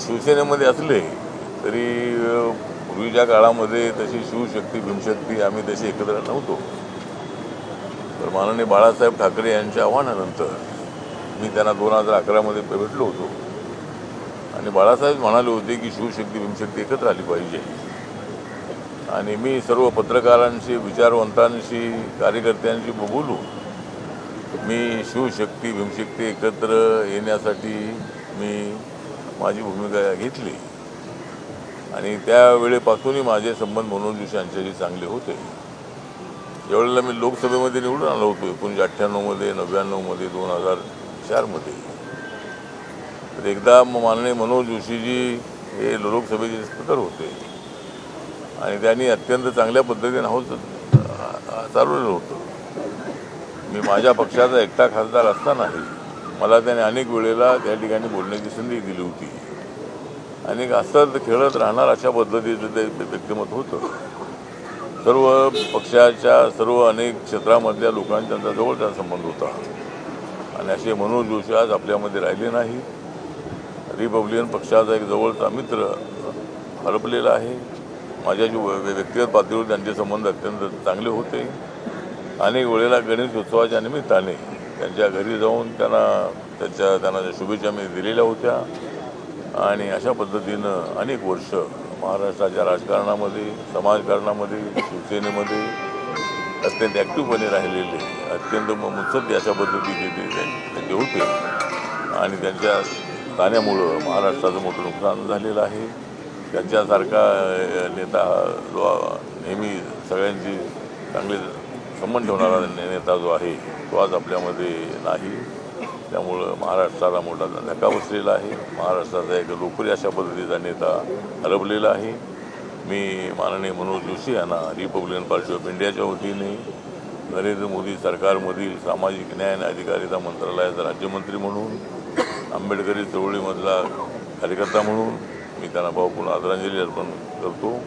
शिवसेनेमध्ये असले तरी पूर्वीच्या काळामध्ये तशी शिवशक्ती भीमशक्ती आम्ही तशी एकत्र नव्हतो. तर माननीय बाळासाहेब ठाकरे यांच्या आव्हानानंतर मी त्यांना दोन हजार अकरामध्ये भेटलो होतो. आणि बाळासाहेब म्हणाले होते की शिवशक्ती भीमशक्ती एकत्र आली पाहिजे. आणि मी सर्व पत्रकारांशी विचारवंतांशी कार्यकर्त्यांशी बोलू मी शिवशक्ती भीमशक्ती एकत्र येण्यासाठी मी माझी भूमिका घेतली. आणि त्यावेळेपासूनही माझे संबंध मनोज जोशी यांच्याशी चांगले होते. ज्यावेळेला मी लोकसभेमध्ये निवडून आलो होतो एकोणीसशे अठ्ठ्याण्णवमध्ये नव्याण्णवमध्ये दोन हजार चारमध्ये तर एकदा माननीय मनोज जोशीजी हे लोकसभेचे स्पीकर होते. आणि त्यांनी अत्यंत चांगल्या पद्धतीने हाऊस चालवलेलं होतं. मी माझ्या पक्षाचा एकटा खासदार असतानाही मला त्याने अनेक वेळेला त्या ठिकाणी बोलण्याची संधी दिली होती. आणि हसत खेळत राहणार अशा पद्धतीचं ते व्यक्तिमत्व होतं. सर्व पक्षाच्या सर्व अनेक क्षेत्रामधल्या लोकांचा त्यांचा जवळचा संबंध होता. आणि असे मनोज जोशी आज आपल्यामध्ये राहिले नाही रिपब्लिकन पक्षाचा एक जवळचा मित्र हरपलेला आहे. माझ्या व- व्यक्तिगत पातळीवर त्यांचे संबंध अत्यंत चांगले होते. अनेक वेळेला गणेश उत्सवाच्या निमित्ताने त्यांच्या घरी जाऊन त्यांना त्यांच्या त्यांना ज्या शुभेच्छा मी दिलेल्या होत्या. आणि अशा पद्धतीनं अनेक वर्ष महाराष्ट्राच्या राजकारणामध्ये समाजकारणामध्ये शिवसेनेमध्ये अत्यंत ॲक्टिव्हपणे राहिलेले अत्यंत म- मुत्सद्दी अशा पद्धतीचे ते त्यांचे होते. आणि त्यांच्या जाण्यामुळं महाराष्ट्राचं मोठं नुकसान झालेलं आहे. त्यांच्यासारखा नेता जो नेहमी सगळ्यांची चांगले संबंध ठेवणारा नेता जो आहे तो आज आपल्यामध्ये नाही. त्यामुळं महाराष्ट्राला मोठा धक्का बसलेला आहे. महाराष्ट्राचा एक लोकप्रिय अशा पद्धतीचा नेता हरवलेला आहे. मी माननीय मनोज जोशी यांना रिपब्लिकन पार्टी ऑफ इंडियाच्या वतीने नरेंद्र मोदी सरकारमधील सामाजिक न्याय आणि अधिकारिता मंत्रालयाचा राज्यमंत्री म्हणून आंबेडकरी चळवळीमधला कार्यकर्ता म्हणून मी त्यांना भावपूर्ण आदरांजली अर्पण करतो.